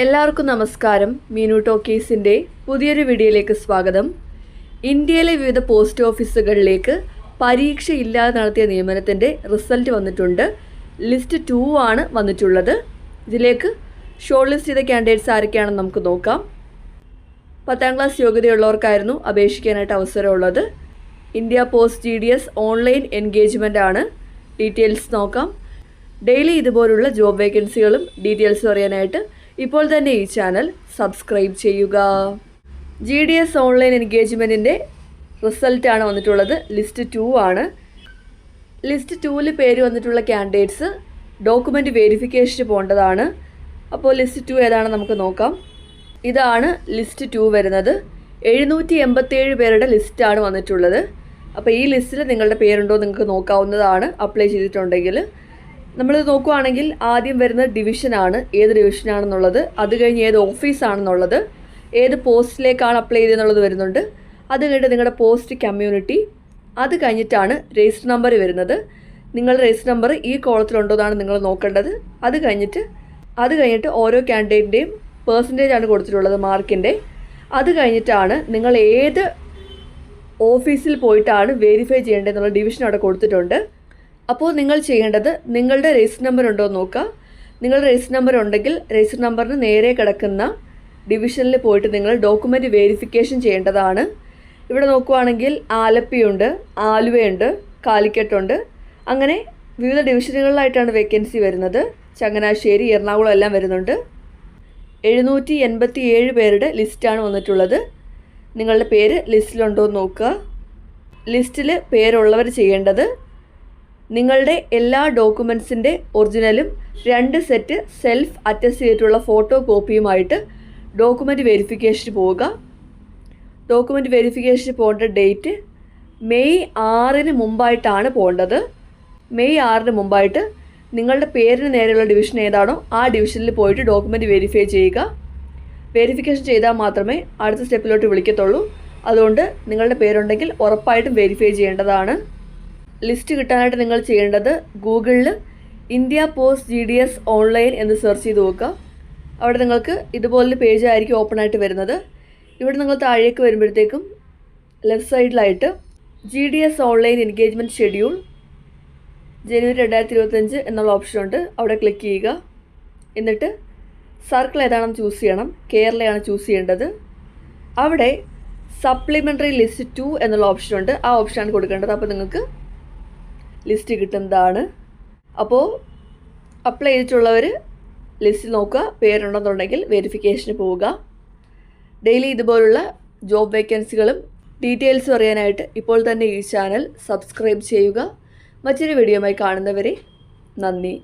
എല്ലാവർക്കും നമസ്കാരം. മീനു ടോക്കീസിന്റെ പുതിയൊരു വീഡിയോയിലേക്ക് സ്വാഗതം. ഇന്ത്യയിലെ വിവിധ പോസ്റ്റ് ഓഫീസുകളിലേക്ക് പരീക്ഷയില്ലാതെ നടത്തിയ നിയമനത്തിന്റെ റിസൾട്ട് വന്നിട്ടുണ്ട്. ലിസ്റ്റ് ടു ആണ് വന്നിട്ടുള്ളത്. ഇതിലേക്ക് ഷോർട്ട് ലിസ്റ്റ് ചെയ്ത കാൻഡിഡേറ്റ്സ് ആരൊക്കെയാണെന്ന് നമുക്ക് നോക്കാം. പത്താം ക്ലാസ് യോഗ്യതയുള്ളവർക്കായിരുന്നു അപേക്ഷിക്കാനായിട്ട് അവസരമുള്ളത്. India post G D S online engagement ആണ്. ഡീറ്റെയിൽസ് നോക്കാം. ഡെയിലി ഇതുപോലുള്ള ജോബ് വേക്കൻസികളും ഡീറ്റെയിൽസും അറിയാനായിട്ട് ഇപ്പോൾ തന്നെ ഈ ചാനൽ സബ്സ്ക്രൈബ് ചെയ്യുക. ജി ഡി എസ് ഓൺലൈൻ എൻഗേജ്മെന്റിന്റെ റിസൾട്ടാണ് വന്നിട്ടുള്ളത്. ലിസ്റ്റ് ടു ആണ്. ലിസ്റ്റ് ടൂവിൽ പേര് വന്നിട്ടുള്ള ക്യാൻഡിഡേറ്റ്സ് ഡോക്യുമെന്റ് വെരിഫിക്കേഷന് പോകേണ്ടതാണ് അപ്പോൾ ലിസ്റ്റ് ടു ഏതാണെന്ന് നമുക്ക് നോക്കാം. ഇതാണ് ലിസ്റ്റ് ടു വരുന്നത്. എഴുന്നൂറ്റി എൺപത്തേഴ് പേരുടെ ലിസ്റ്റാണ് വന്നിട്ടുള്ളത്. അപ്പോൾ ഈ ലിസ്റ്റിൽ നിങ്ങളുടെ പേരുണ്ടോ നിങ്ങൾക്ക് നോക്കാവുന്നതാണ്. അപ്ലൈ ചെയ്തിട്ടുണ്ടെങ്കിൽ നമ്മൾ നോക്കുവാണെങ്കിൽ ആദ്യം വരുന്ന ഡിവിഷനാണ് ഏത് ഡിവിഷനാണെന്നുള്ളത് അത് കഴിഞ്ഞ് ഏത് ഓഫീസാണെന്നുള്ളത് ഏത് പോസ്റ്റിലേക്കാണ് അപ്ലൈ ചെയ്തെന്നുള്ളത് വരുന്നുണ്ട്. അത് കഴിഞ്ഞിട്ട് നിങ്ങളുടെ പോസ്റ്റ് കമ്മ്യൂണിറ്റി അത് കഴിഞ്ഞിട്ടാണ് രജിസ്റ്റർ നമ്പർ വരുന്നത്. നിങ്ങളുടെ രജിസ്റ്റർ നമ്പർ ഈ കോളത്തിലുണ്ടോ എന്നാണ് നിങ്ങൾ നോക്കേണ്ടത്. അത് കഴിഞ്ഞിട്ട് അത് കഴിഞ്ഞിട്ട് ഓരോ ക്യാൻഡിഡേറ്റിന്റെയും പേഴ്സന്റേജ് ആണ് കൊടുത്തിട്ടുള്ളത് മാർക്കിന്റെ അത് കഴിഞ്ഞിട്ടാണ് നിങ്ങൾ ഏത് ഓഫീസിൽ പോയിട്ടാണ് വെരിഫൈ ചെയ്യേണ്ടതെന്നുള്ള ഡിവിഷൻ അവിടെ കൊടുത്തിട്ടുണ്ട്. അപ്പോൾ നിങ്ങൾ ചെയ്യേണ്ടത് നിങ്ങളുടെ രജിസ്റ്റർ നമ്പർ ഉണ്ടോ എന്ന് നോക്കുക. നിങ്ങളുടെ രജിസ്റ്റർ നമ്പർ ഉണ്ടെങ്കിൽ രജിസ്റ്റർ നമ്പറിന് നേരെ കിടക്കുന്ന ഡിവിഷനിൽ പോയിട്ട് നിങ്ങൾ ഡോക്യുമെന്റ് വേരിഫിക്കേഷൻ ചെയ്യേണ്ടതാണ്. ഇവിടെ നോക്കുവാണെങ്കിൽ ആലപ്പിയുണ്ട് ആലുവയുണ്ട് കാലിക്കട്ടുണ്ട് അങ്ങനെ വിവിധ ഡിവിഷനുകളിലായിട്ടാണ് വേക്കൻസി വരുന്നത്. ചങ്ങനാശ്ശേരി എറണാകുളം എല്ലാം വരുന്നുണ്ട്. എഴുന്നൂറ്റി എൺപത്തി ഏഴ് പേരുടെ ലിസ്റ്റാണ് വന്നിട്ടുള്ളത്. നിങ്ങളുടെ പേര് ലിസ്റ്റിലുണ്ടോ എന്ന് നോക്കുക. ലിസ്റ്റിൽ പേരുള്ളവർ ചെയ്യേണ്ടത് നിങ്ങളുടെ എല്ലാ ഡോക്യുമെൻസിന്റെ ഒറിജിനലും രണ്ട് സെറ്റ് സെൽഫ് അറ്റസ്റ്റ് ചെയ്തിട്ടുള്ള ഫോട്ടോ കോപ്പിയുമായിട്ട് ഡോക്യുമെന്റ് വെരിഫിക്കേഷന് പോവുക. ഡോക്യുമെന്റ് വെരിഫിക്കേഷന് പോകേണ്ട ഡേറ്റ് മെയ് ആറിന് മുമ്പായിട്ടാണ് പോകേണ്ടത്. മെയ് ആറിന് മുമ്പായിട്ട് നിങ്ങളുടെ പേരിന് നേരെയുള്ള ഡിവിഷൻ ഏതാണോ ആ ഡിവിഷനിൽ പോയിട്ട് ഡോക്യുമെന്റ് വെരിഫൈ ചെയ്യുക. വെരിഫിക്കേഷൻ ചെയ്താൽ മാത്രമേ അടുത്ത സ്റ്റെപ്പിലോട്ട് വിളിക്കത്തുള്ളൂ. അതുകൊണ്ട് നിങ്ങളുടെ പേരുണ്ടെങ്കിൽ ഉറപ്പായിട്ടും വെരിഫൈ ചെയ്യേണ്ടതാണ്. ലിസ്റ്റ് കിട്ടാനായിട്ട് നിങ്ങൾ ചെയ്യേണ്ടത് ഗൂഗിളിൽ India post G D S online എന്ന് സെർച്ച് ചെയ്ത് നോക്കുക. അവിടെ നിങ്ങൾക്ക് ഇതുപോലൊരു പേജ് ആയിരിക്കും ഓപ്പൺ ആയിട്ട് വരുന്നത്. ഇവിടെ നിങ്ങൾ താഴേക്ക് വരുമ്പോഴത്തേക്കും ലെഫ്റ്റ് സൈഡിലായിട്ട് G D S online engagement schedule ജനുവരി രണ്ടായിരത്തി ഇരുപത്തഞ്ച് എന്നുള്ള ഓപ്ഷൻ ഉണ്ട്. അവിടെ ക്ലിക്ക് ചെയ്യുക. എന്നിട്ട് സർക്കിൾ ഏതാണെന്ന് ചൂസ് ചെയ്യണം. കേരളയാണ് ചൂസ് ചെയ്യേണ്ടത്. അവിടെ സപ്ലിമെന്ററി ലിസ്റ്റ് ടു എന്നുള്ള ഓപ്ഷൻ ഉണ്ട്. ആ ഓപ്ഷനാണ് കൊടുക്കേണ്ടത്. അപ്പോൾ നിങ്ങൾക്ക് ലിസ്റ്റ് കിട്ടുന്നതാണ്. അപ്പോൾ അപ്ലൈ ചെയ്തിട്ടുള്ളവർ ലിസ്റ്റ് നോക്കുക പേരുണ്ടെന്നുണ്ടെങ്കിൽ വെരിഫിക്കേഷന് പോവുക. ഡെയിലി ഇതുപോലുള്ള ജോബ് വേക്കൻസികളും ഡീറ്റെയിൽസും അറിയാനായിട്ട് ഇപ്പോൾ തന്നെ ഈ ചാനൽ സബ്സ്ക്രൈബ് ചെയ്യുക. മറ്റൊരു വീഡിയോയുമായി കാണുന്നവരെ നന്ദി.